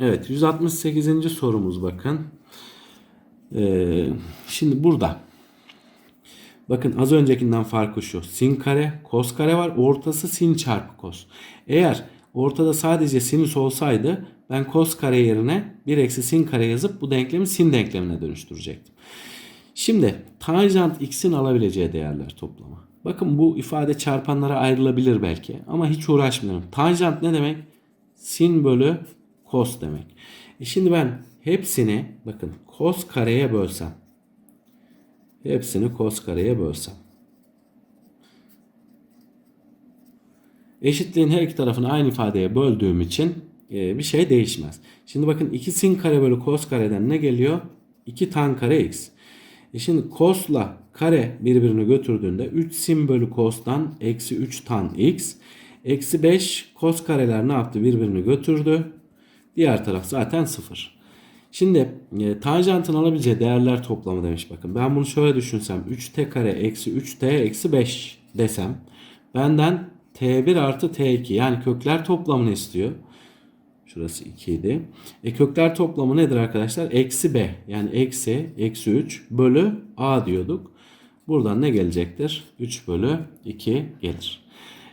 Evet 168. sorumuz bakın. Ee, şimdi burada. Bakın az öncekinden farkı şu. Sin kare, kos kare var. Ortası sin çarpı kos. Eğer ortada sadece sinüs olsaydı ben kos kare yerine 1 eksi sin kare yazıp bu denklemi sin denklemine dönüştürecektim. Şimdi tanjant x'in alabileceği değerler toplamı. Bakın bu ifade çarpanlara ayrılabilir belki ama hiç uğraşmıyorum. Tanjant ne demek? Sin bölü kos demek. E şimdi ben hepsini bakın kos kareye bölsem. Hepsini kos kareye bölsem. Eşitliğin her iki tarafını aynı ifadeye böldüğüm için e, bir şey değişmez. Şimdi bakın 2 sin kare bölü kos kareden ne geliyor? 2 tan kare x. E şimdi kosla kare birbirini götürdüğünde 3 sin bölü kostan eksi 3 tan x. Eksi 5 kos kareler ne yaptı? Birbirini götürdü. Diğer taraf zaten 0. Şimdi e, tanjantın alabileceği değerler toplamı demiş bakın. Ben bunu şöyle düşünsem 3t kare eksi 3t eksi 5 desem benden t1 artı t2 yani kökler toplamını istiyor. Şurası 2 idi. E kökler toplamı nedir arkadaşlar? Eksi b yani eksi eksi 3 bölü a diyorduk. Buradan ne gelecektir? 3 bölü 2 gelir.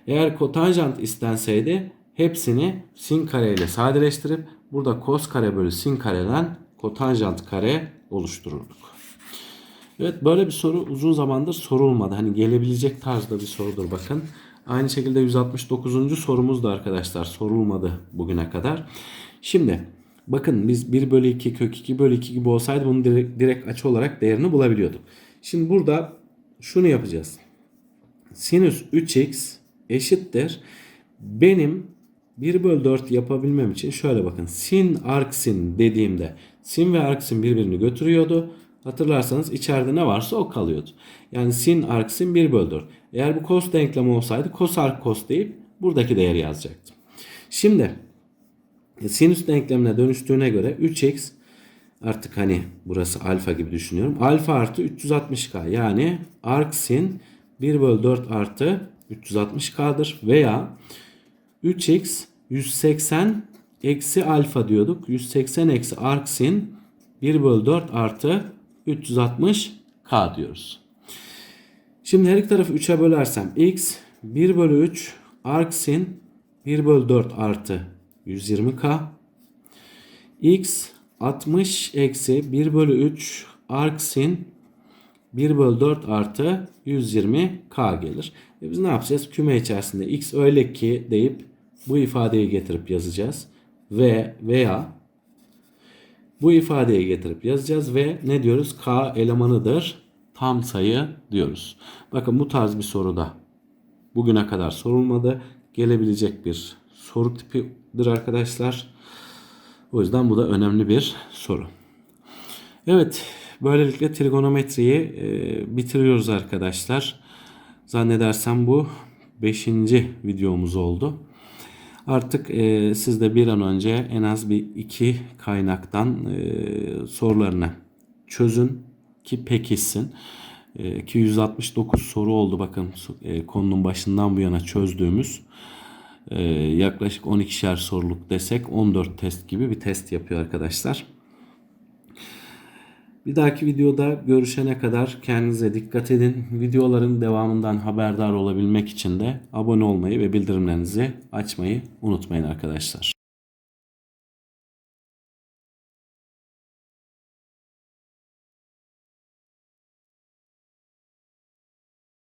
Eğer kotanjant istenseydi hepsini sin kare ile sadeleştirip burada kos kare bölü sin kareden kotanjant kare oluştururduk. Evet böyle bir soru uzun zamandır sorulmadı. Hani gelebilecek tarzda bir sorudur bakın. Aynı şekilde 169. sorumuz da arkadaşlar sorulmadı bugüne kadar. Şimdi bakın biz 1 bölü 2 kök 2 bölü 2 gibi olsaydı bunu direkt, direkt açı olarak değerini bulabiliyorduk. Şimdi burada şunu yapacağız. Sinüs 3x eşittir. Benim 1 bölü 4 yapabilmem için şöyle bakın. Sin arksin dediğimde sin ve arksin birbirini götürüyordu. Hatırlarsanız içeride ne varsa o kalıyordu. Yani sin arksin 1 bölü 4. Eğer bu kos denklemi olsaydı kos ark kos deyip buradaki değeri yazacaktım. Şimdi sinüs denklemine dönüştüğüne göre 3x artık hani burası alfa gibi düşünüyorum. Alfa artı 360k yani ark sin 1 bölü 4 artı 360k'dır veya 3x 180 eksi alfa diyorduk. 180 eksi arc sin 1 bölü 4 artı 360k diyoruz. Şimdi her iki tarafı 3'e bölersem x 1 bölü 3 arc sin 1 bölü 4 artı 120k x 60 eksi 1 bölü 3 arc sin 1 bölü 4 artı 120k gelir. E biz ne yapacağız? Küme içerisinde x öyle ki deyip bu ifadeyi getirip yazacağız. Ve veya bu ifadeyi getirip yazacağız ve ne diyoruz? K elemanıdır. Tam sayı diyoruz. Bakın bu tarz bir soruda bugüne kadar sorulmadı. Gelebilecek bir soru tipidir arkadaşlar. O yüzden bu da önemli bir soru. Evet, böylelikle trigonometriyi e, bitiriyoruz arkadaşlar. Zannedersem bu 5. videomuz oldu. Artık e, siz de bir an önce en az bir iki kaynaktan e, sorularını çözün ki pekişsin. E, 269 soru oldu bakın e, konunun başından bu yana çözdüğümüz. E, yaklaşık 12'şer soruluk desek 14 test gibi bir test yapıyor arkadaşlar. Bir dahaki videoda görüşene kadar kendinize dikkat edin. Videoların devamından haberdar olabilmek için de abone olmayı ve bildirimlerinizi açmayı unutmayın arkadaşlar.